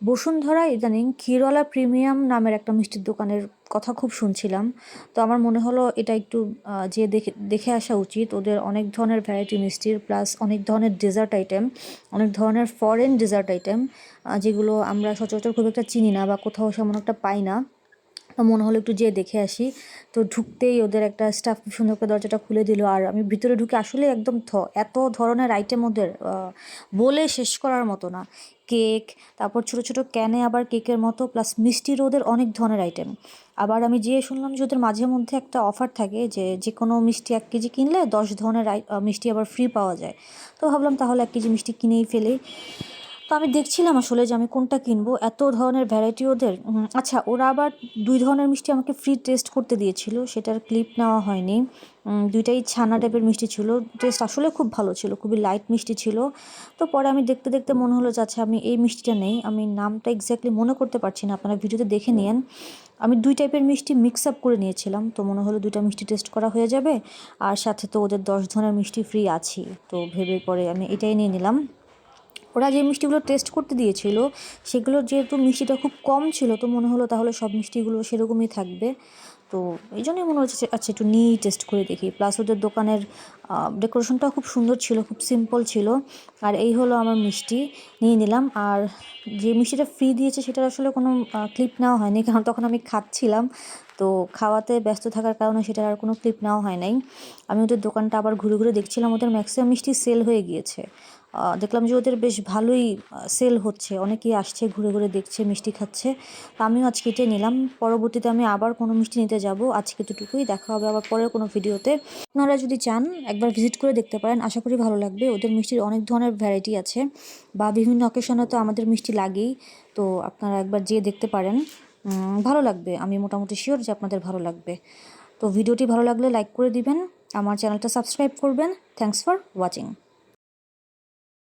বসুন্ধরা ইদানিং ক্ষীরওয়ালা প্রিমিয়াম নামের একটা মিষ্টির দোকানের কথা খুব শুনছিলাম। তো আমার মনে হলো এটা একটু যে দেখে দেখে আসা উচিত। ওদের অনেক ধরনের ভ্যারাইটি মিষ্টির প্লাস অনেক ধরনের ডেজার্ট আইটেম অনেক ধরনের ফরেন ডেজার্ট আইটেম যেগুলো আমরা সচরাচর খুব একটা চিনি না বা কোথাও সেমন একটা পাই না। মনে হলো একটু যেয়ে দেখে আসি। তো ঢুকতেই ওদের একটা স্টাফ সুন্দর করে দরজাটা খুলে দিল। আর আমি ভিতরে ঢুকে আসলে একদম থ, এত ধরনের আইটেম ওদের বলে শেষ করার মতো না। কেক, তারপর ছোট ছোট ক্যানে আবার কেকের মতো প্লাস মিষ্টির ওদের অনেক ধরনের আইটেম আবার আমি যেয়ে শুনলাম যে ওদের মাঝে মধ্যে একটা অফার থাকে যে যে কোনো মিষ্টি এক কেজি কিনলে দশ ধরনের মিষ্টি আবার ফ্রি পাওয়া যায়। তো ভাবলাম তাহলে এক কেজি মিষ্টি কিনেই ফেলি। তো আমি দেখছিলাম আসলে যে আমি কোনটা কিনবো এত ধরনের ভ্যারাইটি ওদের। আচ্ছা ওরা আবার দুই ধরনের মিষ্টি আমাকে ফ্রি টেস্ট করতে দিয়েছিল সেটার ক্লিপ নেওয়া হয়নি। দুইটাই ছানা টাইপের মিষ্টি ছিল টেস্ট আসলে খুব ভালো ছিল খুবই লাইট মিষ্টি ছিল। তো পরে আমি দেখতে দেখতে মনে হলো যে আচ্ছা আমি এই মিষ্টিটা নেই আমি নামটা এক্স্যাক্টলি মনে করতে পারছি না আপনারা ভিডিওতে দেখে নিন আমি দুই টাইপের মিষ্টি মিক্স আপ করে নিয়েছিলাম তো মনে হলো দুইটা মিষ্টি টেস্ট করা হয়ে যাবে আর সাথে তো ওদের দশ ধরনের মিষ্টি ফ্রি আছে তো ভেবে পরে আমি এটাই নিয়ে নিলাম। ওরা যে মিষ্টিগুলো টেস্ট করতে দিয়েছিল সেগুলো যেহেতু মিষ্টিটা খুব কম ছিল, তো মনে হলো তাহলে সব মিষ্টিগুলো সেরকমই থাকবে। তো এই জন্যই মনে হচ্ছে আচ্ছা একটু নিয়েই টেস্ট করে দেখি। প্লাস ওদের দোকানের ডেকোরেশনটাও খুব সুন্দর ছিল, খুব সিম্পল ছিল। আর এই হলো আমার মিষ্টি, নিয়ে নিলাম। আর যে মিষ্টিটা ফ্রি দিয়েছে, সেটার আসলে কোনো ক্লিপ নেওয়া হয়নি, কারণ তখন আমি খাচ্ছিলাম। তো খাওয়াতে ব্যস্ত থাকার কারণে সেটার আর কোনো ক্লিপ নেওয়া হয় নাই। আমি ওদের দোকানটা আবার ঘুরে ঘুরে দেখছিলাম, ওদের ম্যাক্সিমাম মিষ্টি সেল হয়ে গিয়েছে। দেখলাম যে ওদের বেশ ভালোই সেল হচ্ছে। অনেকেই আসছে, ঘুরে ঘুরে দেখছে, মিষ্টি খাচ্ছে। তো আমিও আজকে এটাই নিলাম। পরবর্তীতে আমি আবার কোনো মিষ্টি নিতে যাব। আজকে দুটুকুই দেখা হবে আবার পরের কোনো ভিডিওতে। আপনারা যদি চান, একবার ভিজিট করে দেখতে পারেন। আশা করি ভালো লাগবে। ওদের মিষ্টির অনেক ধরনের ভ্যারাইটি আছে বা বিভিন্ন অকেশনে তো আমাদের মিষ্টি লাগেই। তো আপনারা একবার যেয়ে দেখতে পারেন। ভালো লাগবে। আমি মোটামুটি শিওর যে আপনাদের ভালো লাগবে। তো ভিডিওটি ভালো লাগলে লাইক করে দিবেন। আমার চ্যানেলটা সাবস্ক্রাইব করবেন। Thanks for watching